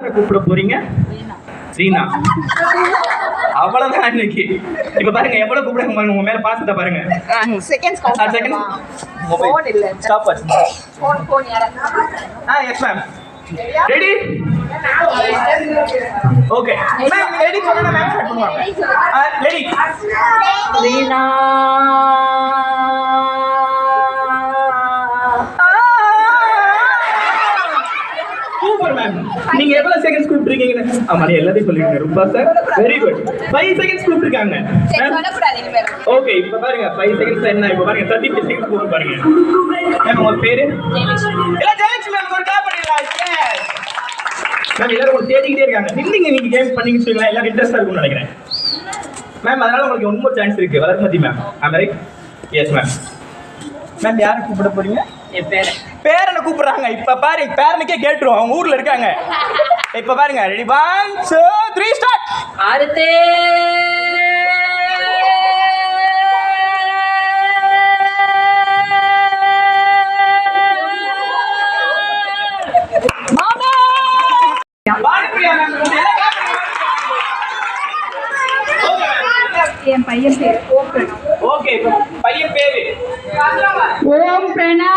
கூப்பிட போறீங்க? ரீனா. அவ்வளவுதான் இன்னைக்கு. இப்ப பாருங்க எவ்வளவு கூப்பிடுங்க பாருங்க உங்க மேல பாசத்தை பாருங்க. செகண்ட்ஸ் இல்ல. ஸ்டாப் ஆ yes ma'am ready okay ma'am ready சொன்னா மேம் ஸ்டார்ட் பண்ணுவாங்க. ரெடி ரீனா. மேம் நீங்க எவ்வளவு செகண்ட்ஸ் கூப்பிட்டுருக்கீங்கன்னு? ஆமா நீ எல்லாத்தையும் சொல்லிருங்க ரொம்ப sir very good five seconds கூப்பிட்டுருக்காங்க. ஓகே இப்போ பாருங்க ஃபைவ் செகண்ட்ஸ் என்ன? இப்போ பாருங்க தேர்ட்டி ஃபைவ் செகண்ட்ஸ் போகும் பாருங்க. மேம் உங்க பேரு? ஜெயலட்சுமி. மேம் ஒரு கிளாப் பண்ணிடலாம். மேம் எல்லாரும் உங்களுக்கு தேடிக்கிட்டே இருக்காங்க. நின்னீங்க நீங்க கேம் பண்ணீங்க வச்சுக்கலாம் எல்லாரும் இன்ட்ரெஸ்டா இருக்கும்னு நினைக்கிறேன். மேம் அதனால உங்களுக்கு ஒன் மோர் சான்ஸ் இருக்கு. வளர்மதி மேம் ஆம் ரைட் எஸ் மேம் மேம் யாரை கூப்பிட போறீங்க? என் பேர். பேரனை கூப்பிடுறாங்க. இப்ப பாரு பேரனுக்கே கேட்டுரும். அவங்க ஊர்ல இருக்காங்க. இப்ப பாருங்க. Ready one two three start பண்ணுங்க. என் பையன் பேர் ஓப்பன் ஓகே இப்போ பையன் பேரு. Om Prana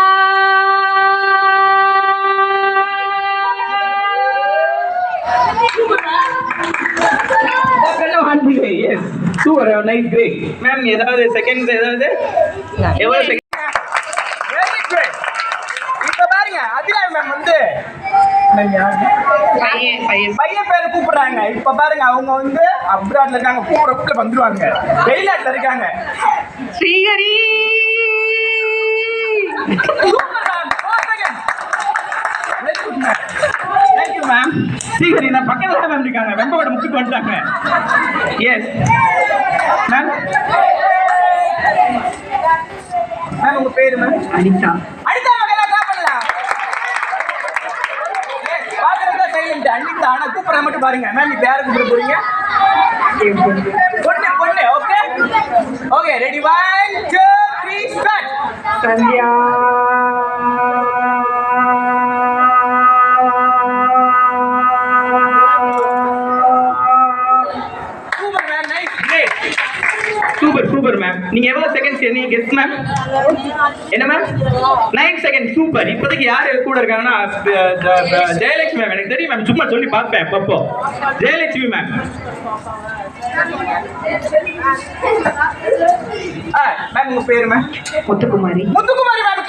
yes super nice great ma'am ஏதாவது செகண்ட் ஏதாவது? எவ்வளவு செகண்ட் வெரி குட் இப்போ பாருங்க அபிராமி மேம் வந்து? பையன் பேரை கூப்பிடுறாங்க. இப்ப பாருங்க அவங்க வந்து அப்ராட்ல இருக்காங்க கூப்பிட வந்துருவாங்க. வெளிநாட்டுல இருக்காங்க. ஸ்ரீஹரி. ஸ்ரீஹரி நான் பக்கத்துல தான் மேம் இருக்காங்க வெம்பகோட முக்கிட்டு வந்துட்டாங்க எஸ் மேம் மேம் உங்க பேரு மேம் அனிதா. அனிதா மகளா கிளாப் பண்ணலாம். பாக்குறதா சைலண்ட் அனிதா ஆனா கூப்பிட மட்டும் பாருங்க. மேம் இப்ப யாரை கூப்பிட போறீங்க? பொண்ணு பொண்ணு okay okay ready one two three start Sandhya. Super ma'am நீங்க எவ்வளவு செகண்ட்ஸ் நீங்க கெஸ் மேம் என்ன மேம் நைன் செகண்ட் சூப்பர் இப்போதைக்கு யார் கூட இருக்காங்கன்னா ஜெயலட்சுமி மேம் எனக்கு தெரியும் மேம் சும்மா சொல்லி பார்ப்பேன் அப்பப்போ. ஜெயலட்சுமி மேம் ஆ மேம் உங்க பேரு மேம் முத்துக்குமாரி. முத்துக்குமாரி மேம்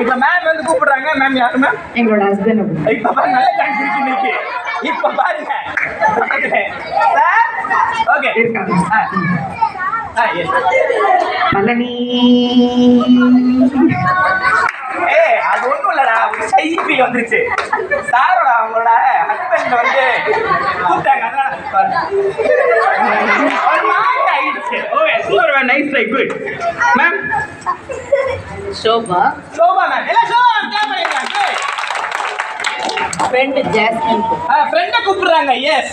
இப்போ மேம் வந்து கூப்பிடுறாங்க. மேம் யாரு மேம் எங்களோட ஹஸ்பண்ட் இப்ப நல்ல சான்ஸ் இருக்கு இன்னைக்கு. இப்ப பாருங்க. ஓகே. பழனி ஏ அது ஒண்ணும் இல்லடா ஒரு செய்தி வந்துருச்சு சாரோட அவங்களோட ஹஸ்பண்ட் வந்து கூப்பிட்டாங்க அதனால ஆயிடுச்சு okay super nice try good ma'am Sobha Sobha ma'am எல்லாம் சோபா மேம் கிளாப் பண்ணிருக்காங்க good. ஃப்ரெண்ட் ஜாஸ்மின் ஆ ஃப்ரெண்டை கூப்பிடுறாங்க எஸ்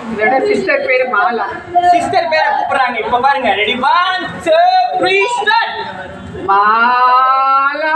அதோட சிஸ்டர் பேர் மாலா. சிஸ்டர் பேரை கூப்பிடுறாங்க. இப்ப பாருங்க. Ready one two three Mala.